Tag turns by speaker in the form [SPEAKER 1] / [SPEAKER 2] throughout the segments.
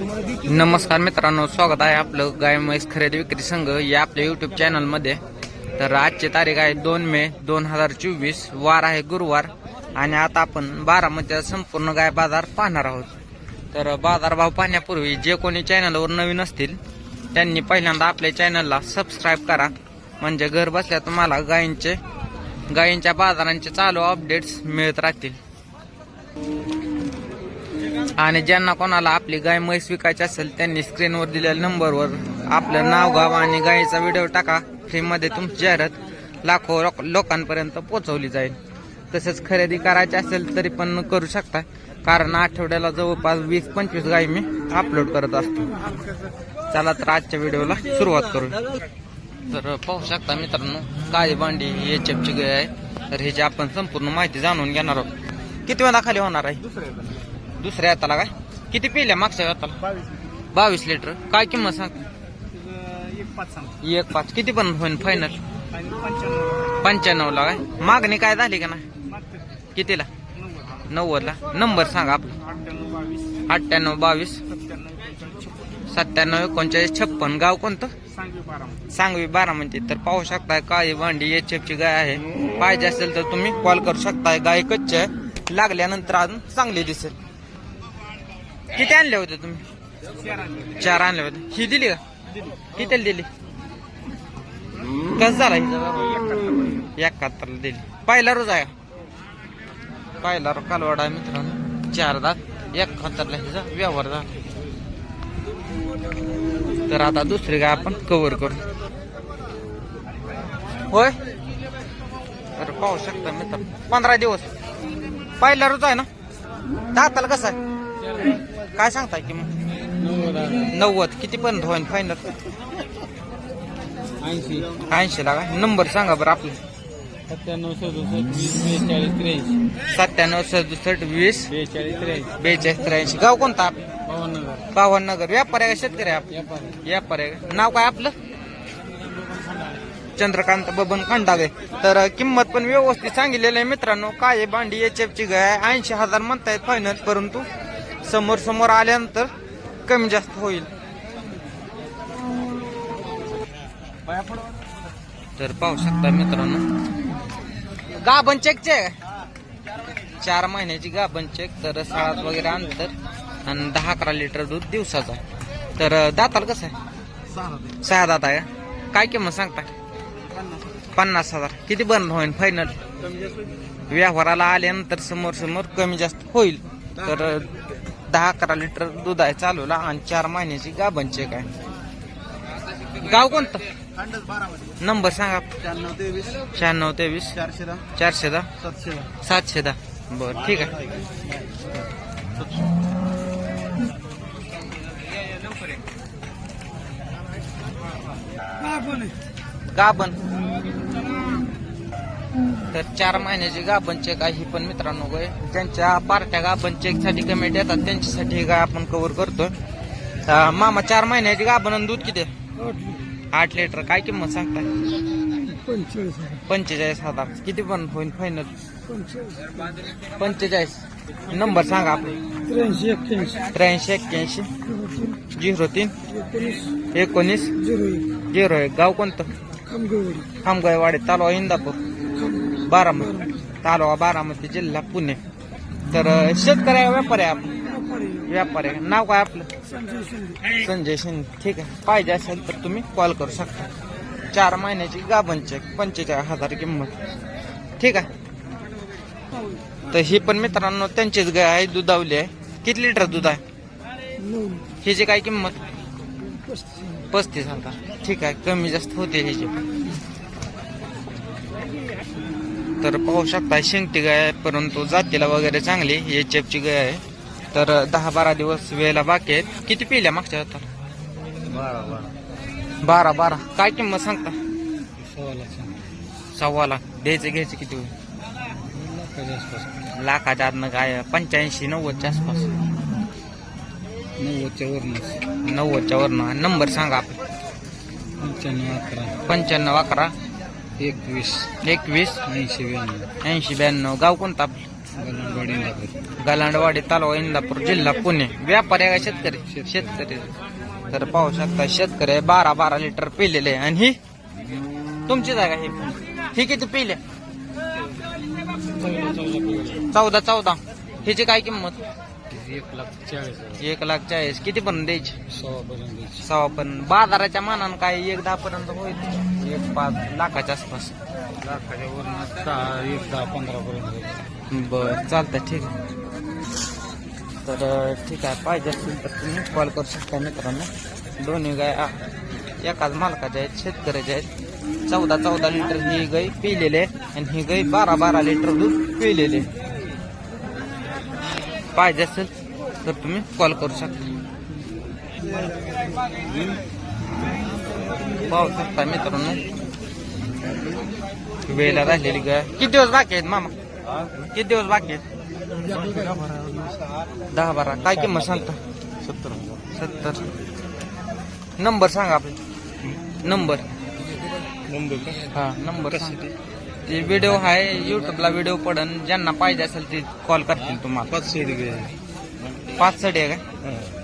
[SPEAKER 1] नमस्कार मित्रांनो स्वागत आहे आपलं गाय म्हैस खरेदी विक्री संघ या आपल्या युट्यूब चॅनलमध्ये तर आजची तारीख आहे दोन मे दोन हजार चोवीस वार आहे गुरुवार आणि आता आपण बारामतीचा संपूर्ण गाय बाजार पाहणार आहोत. तर बाजारभाव पाहण्यापूर्वी जे कोणी चॅनलवर नवीन असतील त्यांनी पहिल्यांदा आपल्या चॅनलला सबस्क्राईब करा. म्हणजे घर बसल्या तुम्हाला गायींचे गायींच्या बाजारांचे चालू अपडेट्स मिळत राहतील. आणि ज्यांना कोणाला आपली गाय म्हैस विकायची असेल त्यांनी स्क्रीनवर दिलेल्या नंबरवर आपलं नाव गाव आणि गायीचा व्हिडिओ टाका. फ्रीमध्ये तुमची जाहिरात लाखो लोक- लोकांपर्यंत पोहोचवली जाईल. तसेच खरेदी करायची असेल तरी पण करू शकता. कारण आठवड्याला जवळपास वीस पंचवीस गायी मी अपलोड करत असतो. चला तर आजच्या व्हिडिओला सुरुवात करू. तर पाहू शकता मित्रांनो काळी बांडी एच एफची गाय आहे. तर ह्याची आपण संपूर्ण माहिती जाणून घेणार आहोत. किती वेळा खाली होणार आहे? दुसऱ्या हाताला काय? किती पिल्या मागच्या हाताला?
[SPEAKER 2] बावीस
[SPEAKER 1] बावीस लिटर. काय किंमत सांग?
[SPEAKER 2] एक पाच सांग
[SPEAKER 1] एक पाच. किती पण होईल फायनल
[SPEAKER 2] आणि पंच्याण्णव.
[SPEAKER 1] पंच्याण्णव ला काय? मागणी काय झाली का नाही?
[SPEAKER 2] मागते
[SPEAKER 1] कितीला?
[SPEAKER 2] नव्वद
[SPEAKER 1] नव्वद ला नंबर सांगा आपला.
[SPEAKER 2] अठ्ठ्याण्णव बावीस.
[SPEAKER 1] अठ्ठ्याण्णव बावीस.
[SPEAKER 2] सत्त्याण्णव एकोणचाळीस छप्पन
[SPEAKER 1] सत्त्याण्णव एकोणचाळीस छप्पन. गाव कोणतं?
[SPEAKER 2] सांगवी बारा
[SPEAKER 1] सांगवी बारामती. तर पाहू शकताय काळी भांडी एच ची गाय आहे. पाहिजे असेल तर तुम्ही कॉल करू शकताय. गाय कच्ची आहे. लागल्यानंतर अजून चांगली दिसेल. किती आणले होते तुम्ही?
[SPEAKER 2] चार आणले
[SPEAKER 1] होते. ही दिली का?
[SPEAKER 2] दिली
[SPEAKER 1] कितीला दिली? कस झाला हिचा एकाहत्तरला दिली. पहिला रोज आहे पहिला रोज कालवाडा आहे मित्रांनो. चार दात एकाहत्तरला हिचा व्यवहार झाला. तर आता दुसरी गाय आपण कव्हर करू. होय? तर पाहू शकता मित्र पंधरा दिवस. पहिला रोज आहे ना? दाताला कसं आहे? काय सांगताय की मग? नव्वद. किती पर्यंत होईल फायनल
[SPEAKER 2] ऐंशी
[SPEAKER 1] ऐंशी लागा नंबर सांगा बरं आपलं.
[SPEAKER 2] सत्त्याण्णव सदुसष्ट वीस बेचाळीस त्र्याऐंशी.
[SPEAKER 1] सत्त्याण्णव सदुसष्ट वीस
[SPEAKER 2] बेचाळीस त्र्याऐंशी.
[SPEAKER 1] बेचाळीस त्र्याऐंशी. गाव कोणतं आपलं?
[SPEAKER 2] पवननगर
[SPEAKER 1] पावननगर व्यापार आहे का शेतकरी आहे आपलं?
[SPEAKER 2] व्यापारी.
[SPEAKER 1] व्यापार आहे का? नाव काय आपलं? चंद्रकांत बबन खंडावे तर किंमत पण व्यवस्थित सांगितलेलं आहे मित्रांनो. काय आहे बांडी एच ची गाय ऐंशी हजार म्हणतायत फायनल परंतु समोर समोर आल्यानंतर कमी जास्त होईल. तर पाहू शकता मित्रांनो. गाभण चेकचे आहे चार महिन्याची गाभण चेक तर साळात वगैरे अंतर आणि दहा अकरा लिटर दूध दिवसाचा. तर दाताला कसं आहे?
[SPEAKER 2] सहा
[SPEAKER 1] दात आहे काय किंमत सांगता?
[SPEAKER 2] पन्नास
[SPEAKER 1] हजार. किती बंद होईल फायनल व्यवहाराला आल्यानंतर समोर समोर कमी जास्त होईल. तर दहा अकरा लिटर दूध आहे चालूला आणि चार महिन्याची गाभण चेक आहे. गाव कोणतं? नंबर सांगा.
[SPEAKER 2] शहाण्णव तेवीस.
[SPEAKER 1] शहाण्णव तेवीस.
[SPEAKER 2] चारशे दहा.
[SPEAKER 1] चारशे दहा.
[SPEAKER 2] सातशे दहा.
[SPEAKER 1] सातशे दहा. बरं ठीक आहे. गाभण. तर चार महिन्याची गाभण चेक आहे ही पण मित्रांनो गाय ज्यांच्या पार्ट्या गाभण चेकसाठी कमेंट येतात. त्यांच्यासाठी ही गाय आपण कव्हर करतो. मामा चार महिन्याची गाभण दूध किती? आठ लिटर. काय किंमत सांगताय?
[SPEAKER 2] पंचेचाळीस
[SPEAKER 1] हजार. किती पण होईल फायनल पंचेचाळीस. नंबर सांगा आपला.
[SPEAKER 2] त्र्याऐंशी एक्क्याऐंशी.
[SPEAKER 1] त्र्याऐंशी एक्क्याऐंशी झिरो तीन.
[SPEAKER 2] एकोणीस. झिरो एक.
[SPEAKER 1] गाव कोणतं?
[SPEAKER 2] खामगवडी
[SPEAKER 1] खामगाववाडी तालुका इंदापूर. बारामती तालुका बारामती जिल्हा पुणे. तर शेतकरी व्यापारी आपण. व्यापारी नाव काय आपलं?
[SPEAKER 2] संजय शिंदे.
[SPEAKER 1] ठीक आहे. पाहिजे असेल तर तुम्ही कॉल करू शकता. चार महिन्याची गाभण चेक पंचेचाळीस हजार किंमत. ठीक आहे. तर ही पण मित्रांनो त्यांचीच गाय आहे दुधावली आहे. किती लिटर दूध आहे? हिची काय किंमत?
[SPEAKER 2] पस्तीस.
[SPEAKER 1] हजार. ठीक आहे. कमी जास्त होते ह्याची तर पाहू शकता शेंगटी गाय आहे, परंतु जातीला वगैरे चांगली एच ची गाय आहे. तर दहा बारा दिवस वेळेला बाकी आहेत. किती पिल्या मागच्या आता
[SPEAKER 2] बारा बारा.
[SPEAKER 1] बारा बारा. काय किंमत सांगता? सव्वा लाख द्यायचं घ्यायचं किती होईल?
[SPEAKER 2] लाखाच्या
[SPEAKER 1] आतनं काय पंच्याऐंशी नव्वदच्या आसपास.
[SPEAKER 2] नव्वदच्या वरनं.
[SPEAKER 1] नव्वदच्या वरनं. नंबर सांगा आपला
[SPEAKER 2] पंच्याण्णव अकरा.
[SPEAKER 1] पंच्याण्णव अकरा.
[SPEAKER 2] एकवीस.
[SPEAKER 1] एकवीस?
[SPEAKER 2] ऐंशी ब्याण्णव
[SPEAKER 1] ऐंशी ब्याण्णव गाव कोणतं?
[SPEAKER 2] गलनवाडी इंदापूर
[SPEAKER 1] गलांडवाडी तालुका इंदापूर जिल्हा पुणे. व्यापारी आहे का शेतकरी? शेतकरी. तर पाहू शकता शेतकरी आहे, बारा बारा लिटर पिलेले आहे. आणि ही? तुमची जागा ही ही किती पिले?
[SPEAKER 2] चौदा चौदा. किलो
[SPEAKER 1] चौदा चौदा हिची काय किंमत?
[SPEAKER 2] एक लाख चाळीस हजार.
[SPEAKER 1] एक लाख चाळीस. किती पर्यंत द्यायची
[SPEAKER 2] सव्वा
[SPEAKER 1] पण बाजाराच्या मानानं काय एक दहा पर्यंत होईल एक पाच लाखाच्या आसपास.
[SPEAKER 2] लाखाच्या वरून एक दहा पंधरा पर्यंत.
[SPEAKER 1] बर चालतंय ठीक आहे. तर ठीक आहे पाहिजे असेल तर तुम्ही कॉल करू शकता मित्रांनो. दोन्ही गाय एकाच मालकाच्या आहेत शेतकऱ्याच्या आहेत. चौदा चौदा लिटर ही गाय पिलेले आहे आणि ही गाय बारा बारा लिटर दूध पिलेले. पाहिजे असेल तर तुम्ही कॉल करू शकता. पाहू शकता मित्रांनो वेळेला राहिलेली गाय किती दिवस बाकी आहेत मामा? किती दिवस बाकी आहेत? दहा बारा. काय किंमत सांगता?
[SPEAKER 2] सत्तर.
[SPEAKER 1] सत्तर नंबर सांगा आपले. नंबर.
[SPEAKER 2] का
[SPEAKER 1] हा नंबर ते व्हिडिओ आहे युट्यूबला व्हिडिओ पडन. ज्यांना पाहिजे असेल ते कॉल करतील तुम्हाला.
[SPEAKER 2] पाच
[SPEAKER 1] सडी आहे काय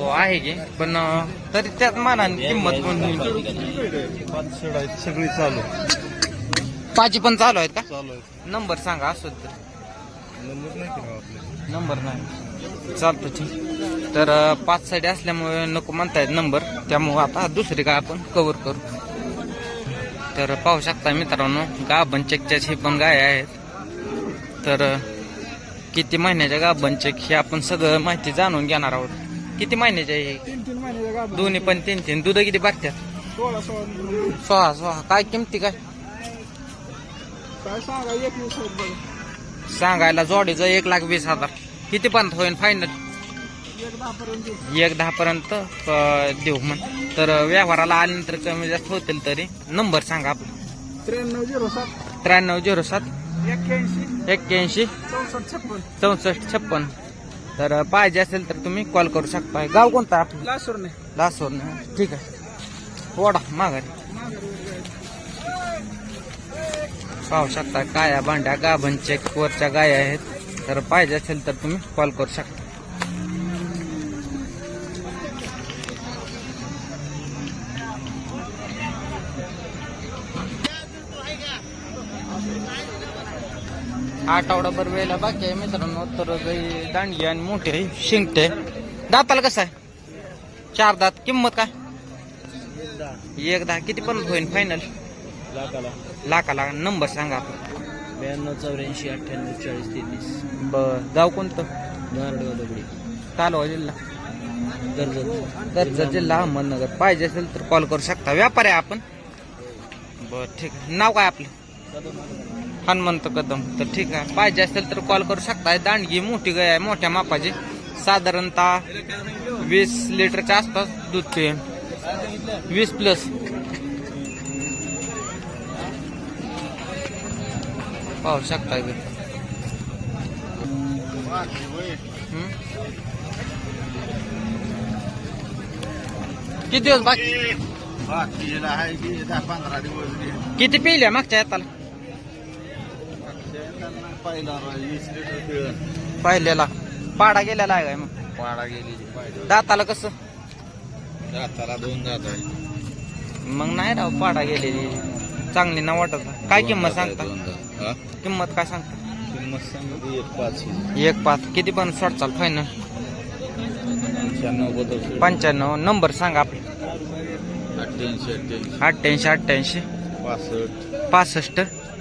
[SPEAKER 1] हो आहे की. पण तरी त्यात मानाने किंमत पण
[SPEAKER 2] सगळी चालू
[SPEAKER 1] पाची पण चालू आहेत का?
[SPEAKER 2] चालू
[SPEAKER 1] नंबर सांगा असो तर.
[SPEAKER 2] नंबर नाही आपले.
[SPEAKER 1] नंबर नाही. चालतं ठीक. तर अं, पाच साईड असल्यामुळे नको म्हणतायत नंबर. त्यामुळे आता दुसरी काय आपण कव्हर करू. तर पाहू शकता मित्रांनो गाभण चेकच्याच हे पण गाय आहेत. तर अं, किती महिन्याच्या गाभण चेक हे आपण सगळं माहिती जाणून घेणार आहोत. किती महिन्याचे आहे हे?
[SPEAKER 2] तीन तीन महिने
[SPEAKER 1] दोन्ही पण तीन तीन. दूध किती भरत्यात
[SPEAKER 2] सोळा सोळा
[SPEAKER 1] सोळा सोळा. काय किमती काय?
[SPEAKER 2] सांगा
[SPEAKER 1] सांगायला जोडीचं एक लाख वीस हजार. किती पर्यंत होईल फायनल
[SPEAKER 2] एक दहा पर्यंत
[SPEAKER 1] एक दहा पर्यंत अं, देऊ म्हण. तर अं, व्यवहाराला आल्यानंतर कमी जास्त होतील तरी. नंबर सांगा आपला.
[SPEAKER 2] त्र्याण्णव झिरो सात.
[SPEAKER 1] त्र्याण्णव झिरो सात.
[SPEAKER 2] एक्क्याऐंशी.
[SPEAKER 1] एक्क्याऐंशी.
[SPEAKER 2] चौसष्ट छप्पन.
[SPEAKER 1] चौसष्ट छप्पन. तर पाहिजे असेल तर तुम्ही कॉल करू शकता गाव कोणतं आहे आपलं?
[SPEAKER 2] लासूर नाही
[SPEAKER 1] लासोर ठीक आहे. वडा माघारी. पाहू शकता काया भांड्या. गाभणचे वरच्या गाय आहेत. तर पाहिजे असेल तर तुम्ही कॉल करू शकता. आठवडाभर वेळेला बाकी आहे मित्रांनो. तर दांडगी आणि मोठे शिंगटे. दाताला कसं आहे? चार दात. किंमत काय? एक दहा. किती पर्यंत होईल फायनल
[SPEAKER 2] लाखाला.
[SPEAKER 1] नंबर सांगा आपला
[SPEAKER 2] ब्याण्णव चौऱ्याऐंशी अठ्ठ्याण्णव चाळीस तेवीस.
[SPEAKER 1] बर. गाव कोणतं?
[SPEAKER 2] दगडी.
[SPEAKER 1] तालुका जिल्हा?
[SPEAKER 2] कर्जत
[SPEAKER 1] कर्जत जिल्हा अहमदनगर. पाहिजे असेल तर कॉल करू शकता. व्यापारी आहे आपण. बर ठीक आहे. नाव काय आपलं? हनुमंत कदम. तर ठीक आहे. पाहिजे असेल तर कॉल करू शकता दांडगी मोठी गाय आहे मोठ्या मापाची. साधारणतः वीस लिटरच्या आसपास दूध पिळेल वीस प्लस पाहू शकता? किती दिवस बाकी. किती पिले मागच्या हाताला
[SPEAKER 2] पहिला वीस लिटर पिळं.
[SPEAKER 1] पाहिलेला पाडा गेलेला आहे काय मग?
[SPEAKER 2] पाडा गेलेली पाहिजे
[SPEAKER 1] दाताला कसं?
[SPEAKER 2] दाताला दोन दात आहे
[SPEAKER 1] मग नाही राव पाडा गेलेली. चांगली ना वाटत. काय किंमत सांगता?
[SPEAKER 2] दोन दात. हा?
[SPEAKER 1] किंमत काय सांगता?
[SPEAKER 2] किंमत एक पाच.
[SPEAKER 1] एक पाच. किती पण शॉर्ट चाल फायनल
[SPEAKER 2] पंच्याण्णव बदल
[SPEAKER 1] पंच्याण्णव. नंबर सांगा आपले.
[SPEAKER 2] अठ्ठ्याऐंशी अठ्ठ्याऐंशी.
[SPEAKER 1] अठ्ठ्याऐंशी अठ्ठ्याऐंशी.
[SPEAKER 2] पासष्ट.
[SPEAKER 1] पासष्ट.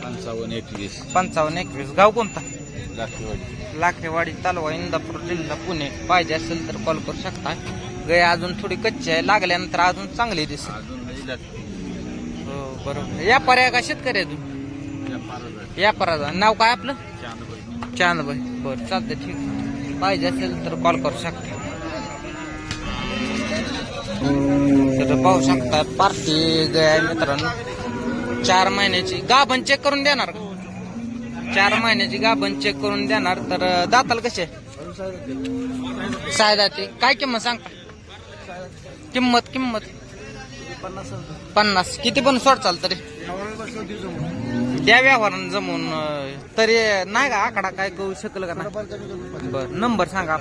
[SPEAKER 2] पंचावन्न एकवीस.
[SPEAKER 1] पंचावन्न एकवीस. गाव कोणता?
[SPEAKER 2] लाखेवाडी.
[SPEAKER 1] लाखेवाडी तालुका इंदापूर जिल्हा पुणे. पाहिजे असेल तर कॉल करू शकता. गाय अजून थोडी कच्ची आहे. लागल्यानंतर अजून चांगली दिसेल.
[SPEAKER 2] अजून नाही लागते
[SPEAKER 1] हो बरोबर. या पर्याय का शेतकरी आहे तू
[SPEAKER 2] या पारच
[SPEAKER 1] या पराचा नाव काय आपलं?
[SPEAKER 2] चांदबाई.
[SPEAKER 1] चांदबाई. बरं चालतंय ठीक. पाहिजे असेल तर कॉल करू शकता. तर पाहू शकता पार्टी गाय मित्रांनो. चार महिन्याची गाभण चेक करून देणार का? चार महिन्याची गाभण चेक करून देणार. तर दाताल कसे? साय दाते. काय किंमत सांगता? किंमत किंमत.
[SPEAKER 2] पन्नास.
[SPEAKER 1] किती पण सोड चाल तरी द्या व्यवहारानं जमून तरी नाही का आकडा काय करू शकल का नाही? बर नंबर सांगा.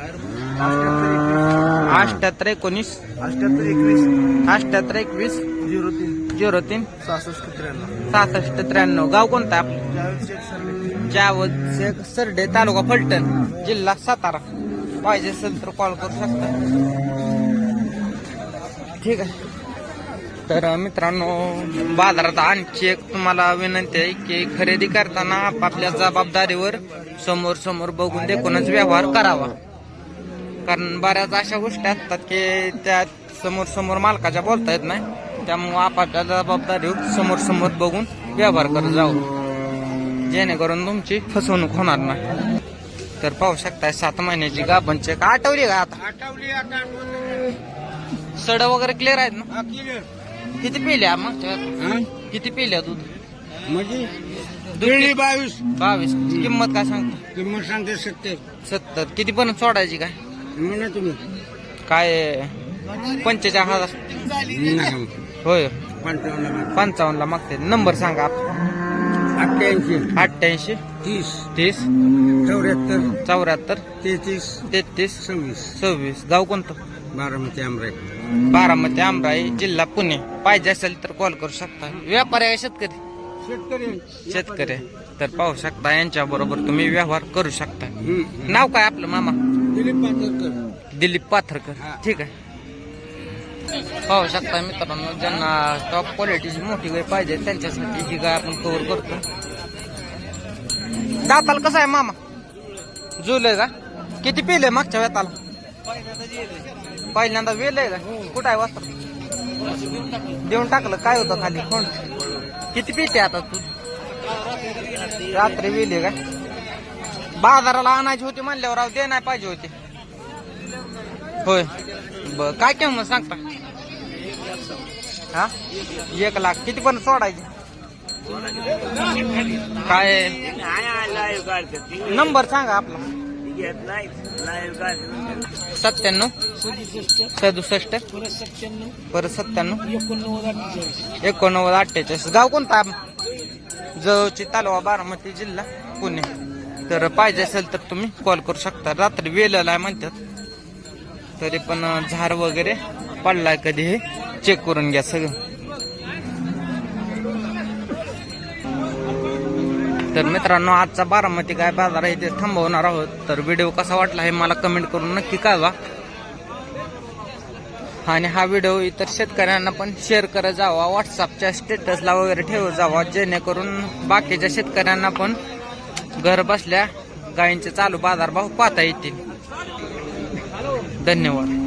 [SPEAKER 1] अठ्याहत्तर एकोणीस.
[SPEAKER 3] अठ्याहत्तर एकवीस.
[SPEAKER 1] अठ्याहत्तर एकवीस.
[SPEAKER 3] झिरो तीन
[SPEAKER 1] झिरो तीन
[SPEAKER 3] सहासष्ट त्र्याण्णव.
[SPEAKER 1] सहासष्ट त्र्याण्णव गाव कोणता आपलं?
[SPEAKER 3] जावद शेख
[SPEAKER 1] सरडे तालुका फलटण जिल्हा सातारा. पाहिजे असेल तर कॉल करू शकता. ठीक आहे. तर मित्रांनो बाजारात आणखी एक तुम्हाला विनंती आहे की खरेदी करताना आपापल्या जबाबदारीवर समोर समोर बघून देखूनच व्यवहार करावा. कारण बऱ्याच अशा गोष्टी असतात की त्या समोर समोर मालकाच्या बोलता येत नाही. त्यामुळे आपापल्या जबाबदारीवर समोर समोर बघून व्यवहार करत जावं जेणेकरून तुमची फसवणूक होणार नाही. तर पाहू शकताय सात महिन्याची गाभणचे का आठवली का आता?
[SPEAKER 3] आठवली आता
[SPEAKER 1] सड वगैरे क्लिअर आहेत ना? किती पिल्या मागच्या वेळेस? किती पिल्या दूध?
[SPEAKER 3] म्हणजे? बावीस.
[SPEAKER 1] बावीस. किंमत काय सांगता?
[SPEAKER 3] किंमत सांगते सत्तर.
[SPEAKER 1] सत्तर. किती पण सोडायची काय?
[SPEAKER 3] म्हणा तुम्ही.
[SPEAKER 1] काय? पंचेचाळीस हजार. होय.
[SPEAKER 3] पंचावन्न
[SPEAKER 1] पंचावन्नला मागते. नंबर सांगा.
[SPEAKER 3] अठ्ठ्याऐंशी.
[SPEAKER 1] अठ्ठ्याऐंशी.
[SPEAKER 3] तीस.
[SPEAKER 1] तीस.
[SPEAKER 3] चौऱ्याहत्तर.
[SPEAKER 1] चौऱ्याहत्तर.
[SPEAKER 3] तेहतीस.
[SPEAKER 1] तेहतीस.
[SPEAKER 3] सव्वीस.
[SPEAKER 1] सव्वीस. गाव कोणतं?
[SPEAKER 3] बारामती आमराई.
[SPEAKER 1] बारामती आमराई जिल्हा पुणे. पाहिजे असेल तर कॉल करू शकता. व्यापारी आहे शेतकरी?
[SPEAKER 3] शेतकरी
[SPEAKER 1] शेतकरी. तर पाहू शकता यांच्या बरोबर तुम्ही व्यवहार करू शकता. नाव काय आपलं मामा?
[SPEAKER 3] दिलीप पातळकर
[SPEAKER 1] दिलीप पाथरकर. ठीक आहे. पाहू शकता मित्रांनो ज्यांना टॉप क्वालिटीची मोठी गाय पाहिजे त्यांच्यासाठी ही गाय आपण कव्हर करतो. दाताल कसं आहे मामा? जुलय का? किती पिले मागच्या वेताला? पहिल्यांदा वेल आहे का? कुठं आहे वाजता देऊन टाकलं काय होतं खाली? कोण? किती पिते आता तू? रात्री वेली का? बाजाराला आणायची होती म्हणल्यावर राव दे नाही पाहिजे होती. होय. बर काय किंमत सांगता? हा? एक लाख. किती पण सोडायचे. काय? नंबर सांगा आपला. सत्त्याण्णव. सदुसष्ट. परत सत्त्याण्णव. एकोणनव्वद अठ्ठेचाळीस. गाव कोणता जवळची तालुका बारामती जिल्हा पुणे. तर पाहिजे असेल तर तुम्ही कॉल करू शकता. रात्री वेलेला आहे म्हणतात. तरी पण झाड वगैरे पडलाय कधी हे चेक करून घ्या सगळं. तर मित्रांनो आजचा बारामती गाय बाजार आहे ते थांबवणार आहोत. तर व्हिडिओ कसा वाटला हे मला कमेंट करून नक्की कळवा. आणि हा व्हिडिओ इतर शेतकऱ्यांना पण शेअर करत जावा. व्हॉट्सअपच्या स्टेटसला वगैरे ठेवत जावा. जेणेकरून बाकीच्या शेतकऱ्यांना पण घर बसल्या गायींचे चालू बाजारभाव पाहता येतील. धन्यवाद.